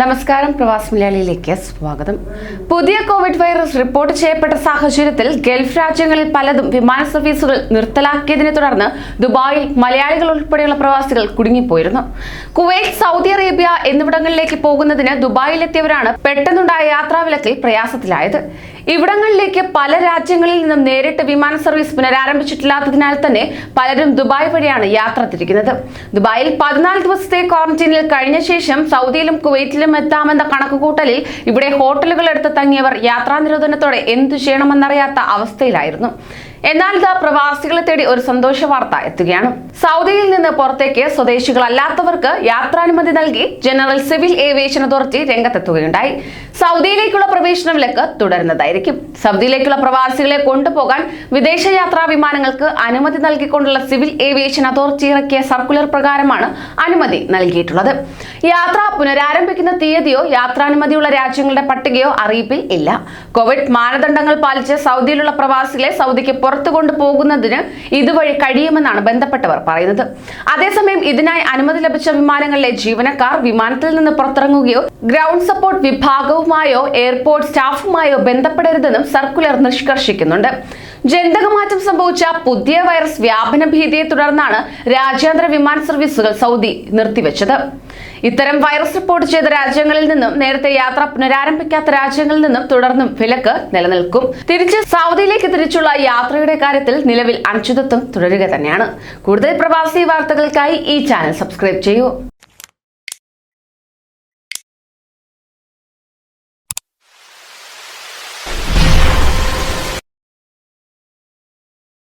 നമസ്കാരം പ്രവാസ് മലയാളിയിലേക്ക് സ്വാഗതം. പുതിയ കോവിഡ് വൈറസ് റിപ്പോർട്ട് ചെയ്യപ്പെട്ട സാഹചര്യത്തിൽ ഗൾഫ് രാജ്യങ്ങളിൽ പലതും വിമാന സർവീസുകൾ നിർത്തലാക്കിയതിനെ തുടർന്ന് ദുബായിൽ മലയാളികൾ ഉൾപ്പെടെയുള്ള പ്രവാസികൾ കുടുങ്ങിപ്പോയിരുന്നു. കുവൈറ്റ് സൗദി അറേബ്യ എന്നിവിടങ്ങളിലേക്ക് പോകുന്നതിന് ദുബായിലെത്തിയവരാണ് പെട്ടെന്നുണ്ടായ യാത്രാവിലക്കിൽ പ്രയാസത്തിലായത്. ഇവിടങ്ങളിലേക്ക് പല രാജ്യങ്ങളിൽ നിന്നും നേരിട്ട് വിമാന സർവീസ് പുനരാരംഭിച്ചിട്ടില്ലാത്തതിനാൽ തന്നെ പലരും ദുബായ് വഴിയാണ് യാത്ര തിരിക്കുന്നത്. ദുബായിൽ പതിനാല് ദിവസത്തെ ക്വാറന്റീനിൽ കഴിഞ്ഞ ശേഷം സൗദിയിലും കുവൈറ്റിലും എത്താമെന്ന കണക്കുകൂട്ടലിൽ ഇവിടെ ഹോട്ടലുകൾ എടുത്ത് തങ്ങിയവർ യാത്രാ നിരോധനത്തോടെ എന്തു ചെയ്യണമെന്നറിയാത്ത അവസ്ഥയിലായിരുന്നു. എന്നാൽ ഇതാ പ്രവാസികളെ തേടി ഒരു സന്തോഷ വാർത്ത എത്തുകയാണ്. സൗദിയിൽ നിന്ന് പുറത്തേക്ക് സ്വദേശികളല്ലാത്തവർക്ക് യാത്രാനുമതി നൽകി ജനറൽ സിവിൽ ഏവിയേഷൻ അതോറിറ്റി രംഗത്തെത്തുകയുണ്ടായി. സൗദിയിലേക്കുള്ള പ്രവേശന വിലക്ക് തുടരുന്നതായിരിക്കും. സൗദിയിലേക്കുള്ള പ്രവാസികളെ കൊണ്ടുപോകാൻ വിദേശ യാത്രാ വിമാനങ്ങൾക്ക് അനുമതി നൽകിക്കൊണ്ടുള്ള സിവിൽ ഏവിയേഷൻ അതോറിറ്റി ഇറക്കിയ സർക്കുലർ പ്രകാരമാണ് അനുമതി നൽകിയിട്ടുള്ളത്. യാത്ര പുനരാരംഭിക്കുന്ന തീയതിയോ യാത്രാനുമതിയുള്ള രാജ്യങ്ങളുടെ പട്ടികയോ അറിയിപ്പിൽ ഇല്ല. കോവിഡ് മാനദണ്ഡങ്ങൾ പാലിച്ച് സൗദിയിലുള്ള പ്രവാസികളെ സൗദിക്ക് പുറത്തു കൊണ്ടുപോകുന്നതിന് ഇതുവഴി കഴിയുമെന്നാണ് ബന്ധപ്പെട്ടവർ പറയുന്നത്. അതേസമയം ഇതിനായി അനുമതി ലഭിച്ച വിമാനങ്ങളിലെ ജീവനക്കാർ വിമാനത്തിൽ നിന്ന് പുറത്തിറങ്ങുകയോ ഗ്രൗണ്ട് സപ്പോർട്ട് വിഭാഗവുമായോ എയർപോർട്ട് സ്റ്റാഫുമായോ ബന്ധപ്പെടരുതെന്നും സർക്കുലർ നിഷ്കർഷിക്കുന്നുണ്ട്. ജനിതകമാറ്റം സംഭവിച്ച പുതിയ വൈറസ് വ്യാപന ഭീതിയെ തുടർന്നാണ് രാജ്യാന്തര വിമാന സർവീസുകൾ സൗദി നിർത്തിവെച്ചത്. ഇത്തരം വൈറസ് റിപ്പോർട്ട് ചെയ്ത രാജ്യങ്ങളിൽ നിന്നും നേരത്തെ യാത്ര പുനരാരംഭിക്കാത്ത രാജ്യങ്ങളിൽ നിന്നും തുടർന്നും വിലക്ക് നിലനിൽക്കും. തിരിച്ച് സൗദിയിലേക്ക് തിരിച്ചുള്ള യാത്രയുടെ കാര്യത്തിൽ നിലവിൽ അനിശ്ചിതത്വം തുടരുക തന്നെയാണ്. കൂടുതൽ പ്രവാസി വാർത്തകൾക്കായി ഈ ചാനൽ സബ്സ്ക്രൈബ് ചെയ്യൂ.